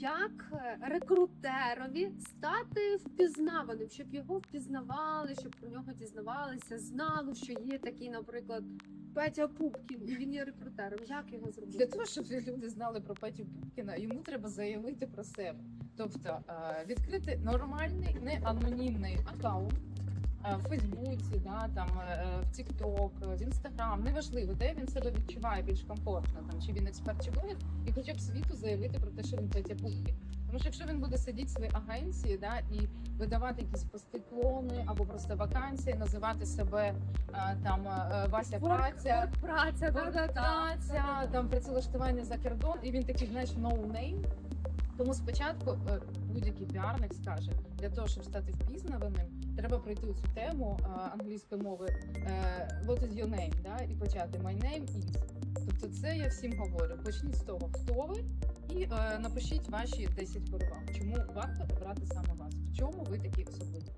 як е, рекрутерові стати впізнаваним, щоб його впізнавали, щоб про нього дізнавалися, знали, що є такий, наприклад, Петя Пупкін, і він є рекрутером. Як його Для зробити? того, щоб люди знали про Петю Пупкіна, йому треба заявити про себе. Тобто е, відкрити нормальний, не анонімний аккаунт в Фейсбуці, да, там, е, в TikTok, е, в Instagram, неважливо, де він себе відчуває більш комфортно, там, чи він експерт чи блогер, і хоча б світу заявити про те, що він Петя Пупкін. Тому що якщо він буде сидіти в своїй агенції да, і видавати якісь пости клони або просто вакансії, називати себе е, там е, Вася Праця, Праця, да, да. Праця, там працевлаштування за кордон, і він такий, знаєш, no name. Тому спочатку е, будь-який піарник скаже, для того, щоб стати впізнаваним, треба пройти цю тему е, англійської мови е, What is your name? Да? І почати My name is. Тобто це я всім говорю. Почніть з того, хто ви, і напишіть ваші 10 переваг. Чому варто обрати саме вас? В чому ви такі особливі?